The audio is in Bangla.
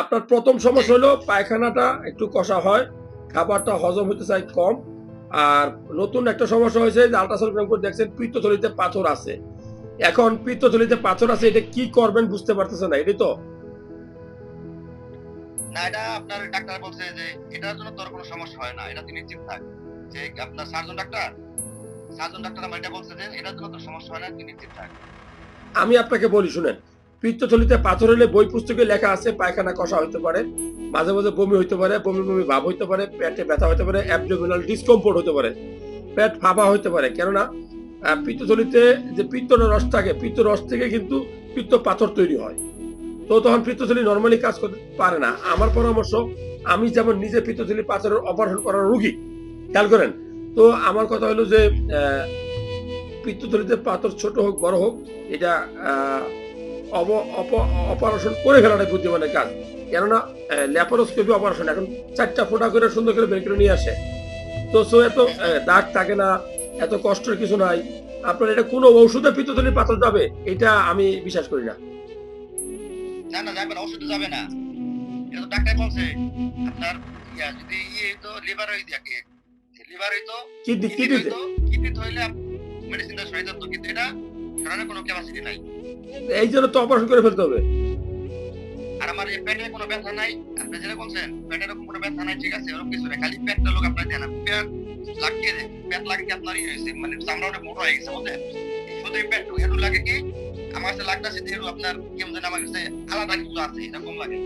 আপনার প্রথম সমস্যা হলো পায়খানাটা একটু কষা হয় খাবারটা হজম হতে চায় কম। আর নতুন একটা সমস্যা হয়েছে যে আল্ট্রাসাউন্ড করে দেখছেন পিত্তথলিতে পাথর আছে। এখন পিত্তথলিতে পাথর আছে এটা কি করবেন বুঝতে পারতেছেন না এটাই তো। না এটা আপনার ডাক্তার বলছে যে এটার জন্য তোর কোনো সমস্যা হয় না এটা তুমি নিশ্চিত থাক। যে আপনার সার্জন ডাক্তার সার্জন ডাক্তার আমার এটা বলছে যে এটার জন্য তোর সমস্যা হয় না তুমি নিশ্চিত থাক। আমি আপনাকে বলি শুনেন। পিত্তথলিতে পাথর হলে বই পুস্তকে লেখা আছে, পায়খানা কষা হতে পারে, মাঝে মাঝে বমি হতে পারে, বমি বমি ভাব হতে পারে, পেটে ব্যথা হতে পারে অ্যাবডোমিনাল ডিসকমফোর্ট হতে পারে, পেট ফাঁপা হতে পারে। কেননা পিত্তথলিতে যে পিত্তর রস থাকে, পিত্ত রস থেকে কিন্তু পিত্ত পাথর তৈরি হয়। তো তখন পিত্তথলি নর্মালি কাজ করতে পারে না। আমার পরামর্শ, আমি যেমন নিজে পিত্তথলি পাথরের অপারেশন করার রুগী, খেয়াল করেন, তো আমার কথা হলো যে পিত্তথলিতে পাথর ছোট হোক, বড় হোক, এটা অপারেশন করে ফেলাটাই বুদ্ধিমানের কাজ। কেননা ল্যাপারোস্কোপি অপারেশন এখন চারটা ফোঁটা করে সুন্দর করে বের করে নিয়ে আসে। তো সো এত দাগ থাকে না এত কষ্টের কিছু নাই। আপনার এটা কোনো ঔষধে পিত্তথলির পাথর যাবে এটা আমি বিশ্বাস করি না। না না যাবে না ওষুধে যাবে না। এটা তো ডাক্তার বলছে আপনার ইয়া যদি ইয়ে তো লিভার হয়ে থাকে লিভার হইতো কিডনি কিডনি কিডনি হইলে মেডিসিনটা সহায়তা তো কিন্তু এটা সরানোর কোনো ক্যাপাসিটি নাই। এই জন্য তো অপারেশন করে ফেলতে হবে। আর আমার এই পেটে কোনো ব্যথা নাই? আপনি যেটা বলছেন, পেটের কোনো ব্যথা নাই, ঠিক আছে, ওরকম কিছু নেই, খালি পেটটা লোক আপনার দেন পেট লাগিয়ে দেন পেট লাগিয়ে আপনার ইয়ে হয়েছে মানে চামড়া অনেক মোটা হয়ে গেছে, বুঝলেন? শুধু এই পেট এটু লাগে কি? আমার কাছে লাগতেছে যে এটু আপনার কেমন যেন আমার কাছে আলাদা কিছু আছে, এরকম লাগে।